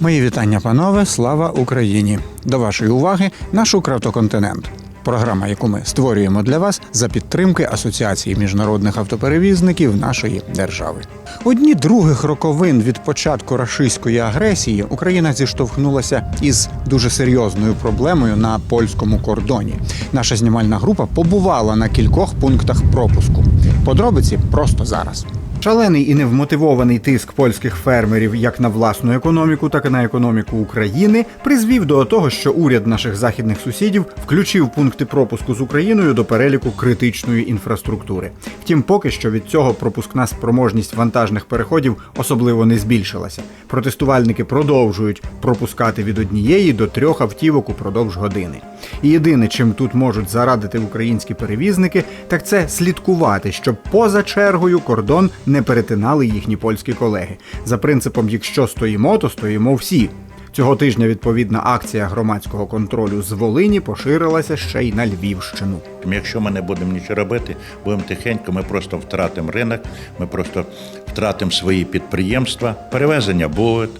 Мої вітання, панове. Слава Україні! До вашої уваги наш Укравтоконтинент. Програма, яку ми створюємо для вас за підтримки Асоціації міжнародних автоперевізників нашої держави. У дні других роковин від початку рашистської агресії Україна зіштовхнулася із дуже серйозною проблемою на польському кордоні. Наша знімальна група побувала на кількох пунктах пропуску. Подробиці просто зараз. Шалений і невмотивований тиск польських фермерів як на власну економіку, так і на економіку України призвів до того, що уряд наших західних сусідів включив пункти пропуску з Україною до переліку критичної інфраструктури. Втім, поки що від цього пропускна спроможність вантажних переходів особливо не збільшилася. Протестувальники продовжують пропускати від однієї до трьох автівок упродовж години. І єдине, чим тут можуть зарадити українські перевізники, так це слідкувати, щоб поза чергою кордон не перетинали їхні польські колеги. За принципом, якщо стоїмо, то стоїмо всі. Цього тижня відповідна акція громадського контролю з Волині поширилася ще й на Львівщину. Якщо ми не будемо нічого робити, будемо тихенько, ми просто втратимо ринок, ми просто втратимо свої підприємства, перевезення будуть,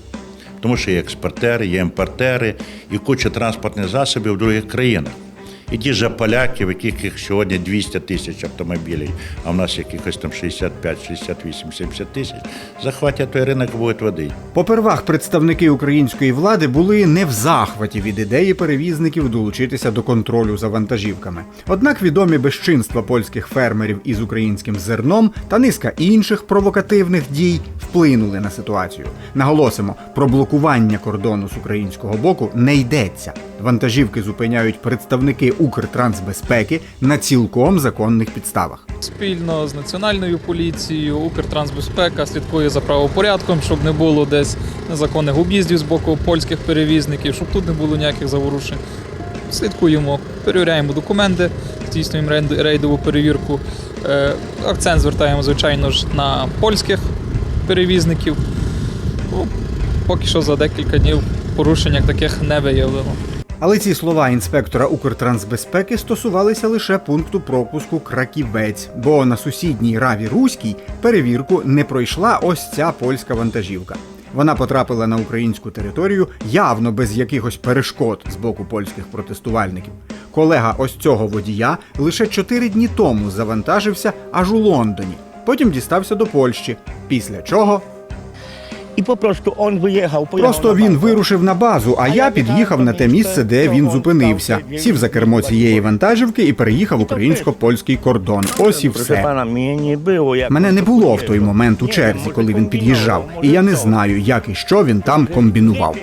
тому що є експортери, є імпортери і куча транспортних засобів в других країнах. І ті ж поляки, в яких їх сьогодні 200 тисяч автомобілів, а в нас якихось там 65, 68, 70 тисяч, захватять той ринок будуть води. Попервах представники української влади були не в захваті від ідеї перевізників долучитися до контролю за вантажівками. Однак відомі безчинства польських фермерів із українським зерном та низка інших провокативних дій вплинули на ситуацію. Наголосимо, про блокування кордону з українського боку не йдеться. Вантажівки зупиняють представники Укртрансбезпеки на цілком законних підставах. Спільно з національною поліцією, Укртрансбезпека слідкує за правопорядком, щоб не було десь незаконних об'їздів з боку польських перевізників, щоб тут не було ніяких заворушень. Слідкуємо, перевіряємо документи, здійснюємо рейд- рейдову перевірку. Е, Акцент звертаємо, звичайно ж, на польських перевізників. Ну, Поки що за декілька днів порушень таких не виявлено. Але ці слова інспектора Укртрансбезпеки стосувалися лише пункту пропуску Краківець, бо на сусідній раві Руській перевірку не пройшла ось ця польська вантажівка. Вона потрапила на українську територію явно без якихось перешкод з боку польських протестувальників. Колега ось цього водія лише чотири дні тому завантажився аж у Лондоні. Потім дістався до Польщі. Після чого I попросту он виїхав. Просто він вирушив на базу, а я під'їхав на те місце, де він зупинився. Сів за кермо цієї вантажівки і переїхав українсько-польський кордон. Ось і все. Мене не було в той момент у черзі, коли він під'їжджав, і я не знаю, як і що він там комбінував.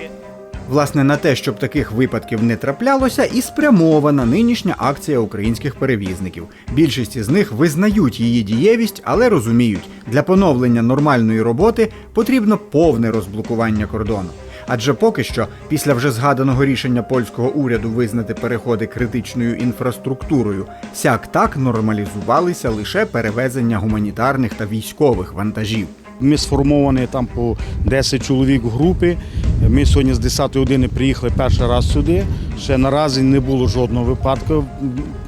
Власне, на те, щоб таких випадків не траплялося, і спрямована нинішня акція українських перевізників. Більшість із них визнають її дієвість, але розуміють, для поновлення нормальної роботи потрібно повне розблокування кордону. Адже поки що, після вже згаданого рішення польського уряду визнати переходи критичною інфраструктурою, сяк так нормалізувалися лише перевезення гуманітарних та військових вантажів. Ми сформовані там по 10 чоловік групи. Ми сьогодні з 10 години приїхали перший раз сюди. Ще наразі не було жодного випадку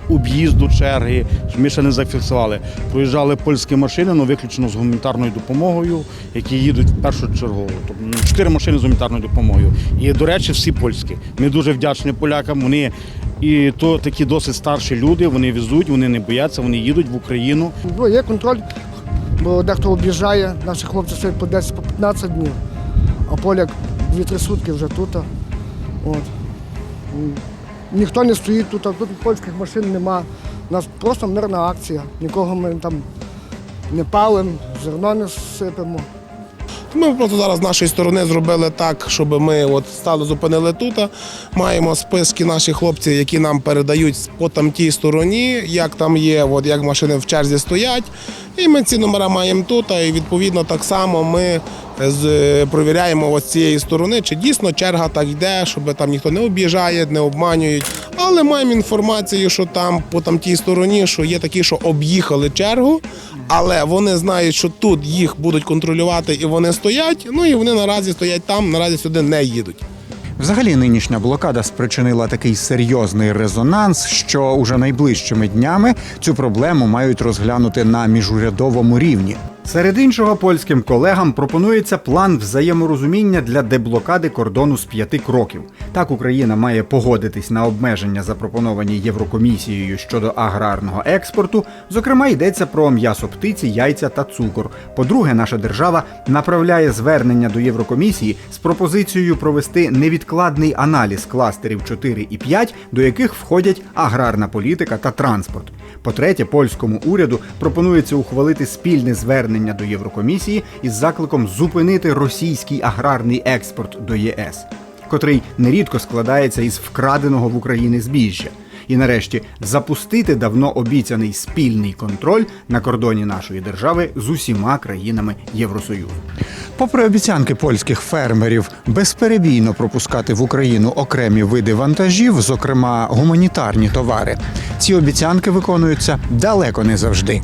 об'їзду черги. Ми ще не зафіксували. Проїжджали польські машини, але виключно з гуманітарною допомогою, які їдуть першочергово. Тобто ну, чотири машини з гуманітарною допомогою. І, до речі, всі польські. Ми дуже вдячні полякам. Вони і то такі досить старші люди. Вони везуть, вони не бояться, вони їдуть в Україну. Ну, є контроль, бо дехто об'їжджає, наші хлопці стоять по 10 по 15 днів, а поляк 2-3 сутки вже тут. От. Ніхто не стоїть тут, тут польських машин нема. У нас просто мирна акція. Нікого ми там не палимо, зерно не сипемо. Ми просто зараз з нашої сторони зробили так, щоб ми от стали зупинили тут. Маємо списки наших хлопців, які нам передають по там тій стороні, як там є, от як машини в черзі стоять. І ми ці номера маємо тут. І відповідно так само ми з, провіряємо ось з цієї сторони, чи дійсно черга так йде, щоб там ніхто не об'їжджає, не обманюють. Але маємо інформацію, що там по там тій стороні, що є такі, що об'їхали чергу, але вони знають, що тут їх будуть контролювати і вони стоять. Ну і вони наразі стоять там, наразі сюди не їдуть. Взагалі, нинішня блокада спричинила такий серйозний резонанс, що уже найближчими днями цю проблему мають розглянути на міжурядовому рівні. Серед іншого, польським колегам пропонується план взаєморозуміння для деблокади кордону з п'яти кроків. Так Україна має погодитись на обмеження, запропоновані Єврокомісією щодо аграрного експорту. Зокрема, йдеться про м'ясо птиці, яйця та цукор. По-друге, наша держава направляє звернення до Єврокомісії з пропозицією провести невідкладний аналіз кластерів 4 і 5, до яких входять аграрна політика та транспорт. По-третє, польському уряду пропонується ухвалити спільне звернення до Єврокомісії із закликом зупинити російський аграрний експорт до ЄС, котрий нерідко складається із вкраденого в Україні збіжжя. І нарешті запустити давно обіцяний спільний контроль на кордоні нашої держави з усіма країнами Євросоюзу. Попри обіцянки польських фермерів безперебійно пропускати в Україну окремі види вантажів, зокрема гуманітарні товари, ці обіцянки виконуються далеко не завжди.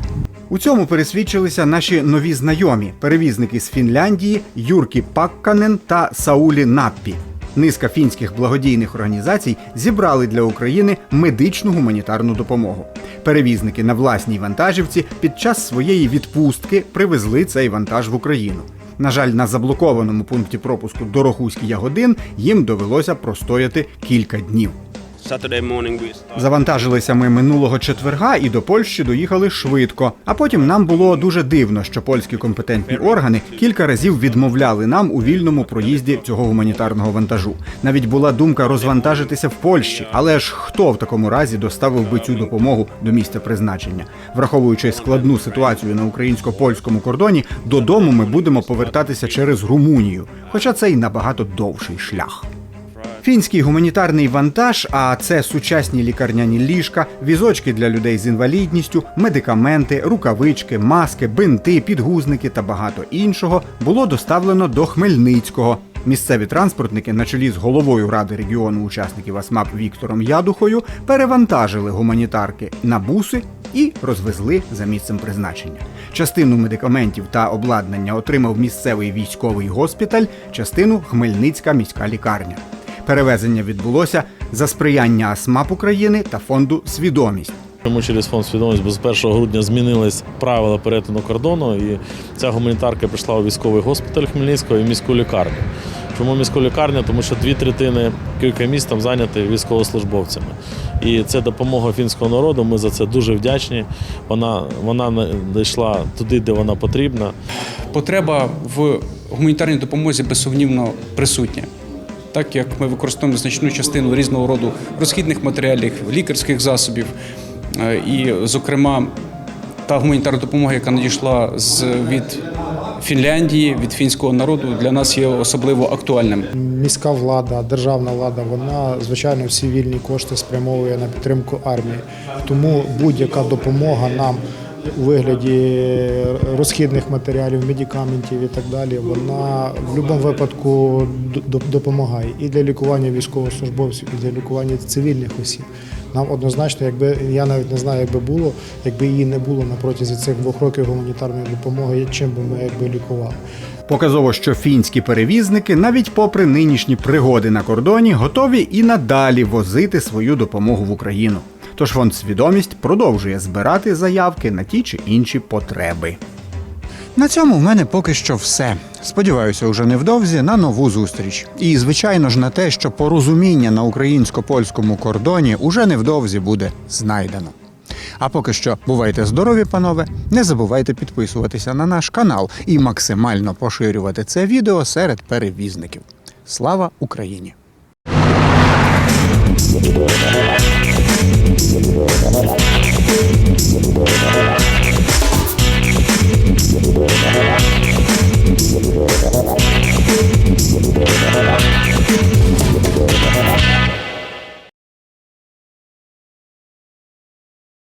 У цьому пересвідчилися наші нові знайомі перевізники з Фінляндії Юркі Пакканен та Саулі Наппі. Низка фінських благодійних організацій зібрали для України медичну гуманітарну допомогу. Перевізники на власній вантажівці під час своєї відпустки привезли цей вантаж в Україну. На жаль, на заблокованому пункті пропуску Дорохуський Ягодин їм довелося простояти кілька днів. Завантажилися ми минулого четверга і до Польщі доїхали швидко. А потім нам було дуже дивно, що польські компетентні органи кілька разів відмовляли нам у вільному проїзді цього гуманітарного вантажу. Навіть була думка розвантажитися в Польщі, але ж хто в такому разі доставив би цю допомогу до місця призначення? Враховуючи складну ситуацію на українсько-польському кордоні, додому ми будемо повертатися через Румунію, хоча це й набагато довший шлях. Фінський гуманітарний вантаж, а це сучасні лікарняні ліжка, візочки для людей з інвалідністю, медикаменти, рукавички, маски, бинти, підгузники та багато іншого, було доставлено до Хмельницького. Місцеві транспортники на чолі з головою ради регіону учасників АСМАП Віктором Ядухою перевантажили гуманітарки на буси і розвезли за місцем призначення. Частину медикаментів та обладнання отримав місцевий військовий госпіталь, частину Хмельницька міська лікарня. Перевезення відбулося за сприяння АСМАП України та фонду Свідомість. Тому через фонд свідомість, бо з 1 грудня змінились правила перетину кордону, і ця гуманітарка прийшла у військовий госпіталь Хмельницького і міську лікарню. Чому міську лікарню? Тому що дві третини кілька міст там зайняті військовослужбовцями. І це допомога фінського народу. Ми за це дуже вдячні. Вона, вона дійшла туди, де вона потрібна. потреба в гуманітарній допомозі безсумнівно присутня. Так як ми використовуємо значну частину різного роду розхідних матеріалів, лікарських засобів, е, і, зокрема, та гуманітарна допомога, яка надійшла з від Фінляндії, від фінського народу, для нас є особливо актуальним. міська влада, державна влада, вона звичайно всі вільні кошти спрямовує на підтримку армії. Тому будь-яка допомога нам у вигляді розхідних матеріалів, медикаментів і так далі, вона в будь-якому випадку допомагає і для лікування військовослужбовців, і для лікування цивільних осіб. Нам однозначно, якби я навіть не знаю, якби було, якби її не було на протязі цих двох років гуманітарної допомоги, чим би ми якби лікували. Показово, що фінські перевізники, навіть попри нинішні пригоди на кордоні, готові і надалі возити свою допомогу в Україну. Тож фонд свідомість продовжує збирати заявки на ті чи інші потреби. На цьому в мене поки що все. Сподіваюся, уже невдовзі на нову зустріч. І, звичайно ж, на те, що порозуміння на українсько польському кордоні уже невдовзі буде знайдено. А поки що бувайте здорові, панове. Не забувайте підписуватися на наш канал і максимально поширювати це відео серед перевізників. Слава Україні!